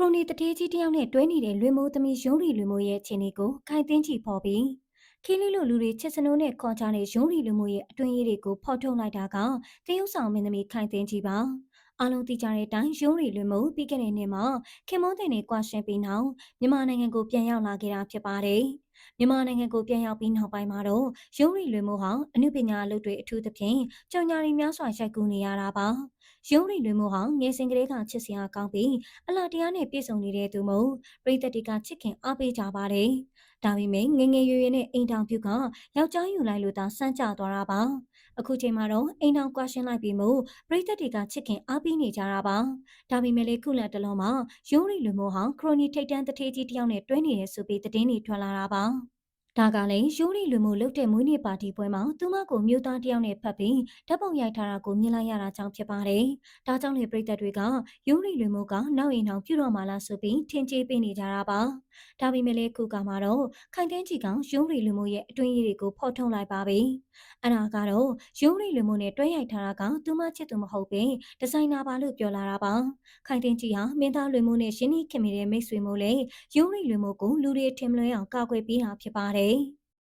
ရိုနီတထေးကြီးတယောက်နဲ့တွဲနေတဲ့လွင်မိုးသမီးရုံးရီလွင်မိုးရဲ့အခြေအနေကိုခိုင်သိန်းချီဖော်ပြီးခီးလေးလိုလူတွေချစ်စနိုးနဲ့ခေါ်ကြတဲ့ရုံးရီလွင်မိုးရဲ့အတွင်းရေးတွေကိုဖော်ထုတ်လိုက်တာကတရုတ်ဆောင်မင်းသမီးခိုင်သိန်းချီပါအားလုံးသိကြတဲ့အတိုင်းရုံးရီလွင်မိုးပြီးခဲ့တဲ့နှစ်မှာခင်မုန်းတဲ့နဲ့ကွာရှင်ပြီးနောက်မြန်မာနိုင်ငံကိုပြန်ရောက်လာခဲ့တာဖြစ်ပါတယ် မြန်မာနိုင်ငံကိုပြန်ရောက်ပြီးနောက်ပိုင်းမှာတော့ရုံးရီလွင်မိုးဟာအမှုပညာအလုပ်တွေအထူးသဖြင့်ကြောင်ညာရီများစွာရိုက်ကူးနေရတာပါရုံးရီလွင်မိုးဟာငယ်စဉ်ကလေးကချစ်စရာကောင်းပြီးအလားတရားနဲ့ပြည့်စုံနေတဲ့သူမို့ပြည်သက်တွေကချစ်ခင်အားပေးကြပါတယ်။ဒါပေမဲ့ငငယ်ရွယ်ရွယ်နဲ့အိမ်တောင်ပြုကယောက်ျားယူလိုက်လို့သာစမ်းကြသွားတာပါ။အခုချိန်မှာတော့အိမ်တောင်ကွာရှင်းလိုက်ပြီးမို့ပြည်သက်တွေကချစ်ခင်အားပေးနေကြတာပါ။ဒါပေမဲ့လေခုလက်တလုံးမှာရုံးရီလွင်မိုးဟာခရိုနီထိတ်တန်းတထေးကြီးတယောက်နဲ့တွဲနေရဆိုပြီးသတင်းတွေထွက်လာတာပါ။ဒါကလည်းရိုးရီလူမှုလုတ်တဲ့မွေးနေ့ပါတီပွဲမှာသူမကိုမြို့သားတယောက်နဲ့ဖတ်ပြီးဓာတ်ပုံရိုက်ထားတာကိုမြင်လိုက်ရတာကြောင့်ဖြစ်ပါတယ်။ဒါကြောင့်လေပြည်သက်တွေကရိုးရီလူမှုကနောက်ရင်အောင်ပြုတော့မှလားဆိုပြီးထင်ကြေးပေးနေကြတာပါ။ ဒါပေမဲ့လည်းခုကမှာတော့ခိုင်တန်းကြီးကရိုးရီလူမှုရဲ့အတွင်းရေးတွေကိုဖော်ထုတ်လိုက်ပါပြီ။အဲ့ဒါကတော့ရိုးရီလူမှုနဲ့တွဲရိုက်ထားတာကသူမချစ်သူမဟုတ်ပဲဒီဇိုင်နာပါလို့ပြောလာတာပါ။ခိုင်တန်းကြီးဟာမင်းသားလူမှုနဲ့ရှင်းနှီးခင်မိတဲ့မိတ်ဆွေမို့လေရိုးရီလူမှုကိုလူတွေထင်မလွဲအောင်ကာကွယ်ပေးတာဖြစ်ပါတယ်။